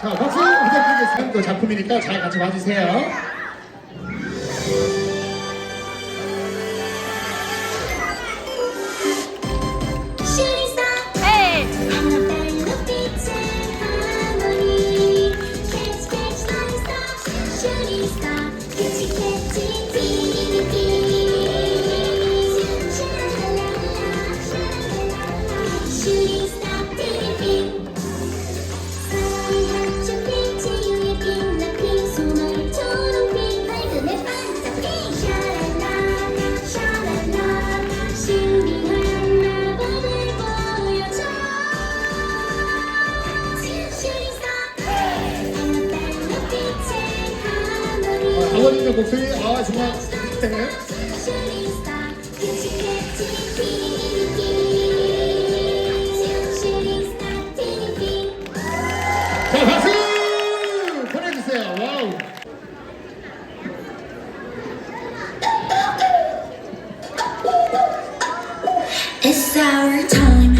자, 박수 부탁드리겠습니다. 작품이니까 잘 같이 봐주세요. 어머님의 목소리 아 정말 네. 자 박수! 보내주세요. 와우. It's our time.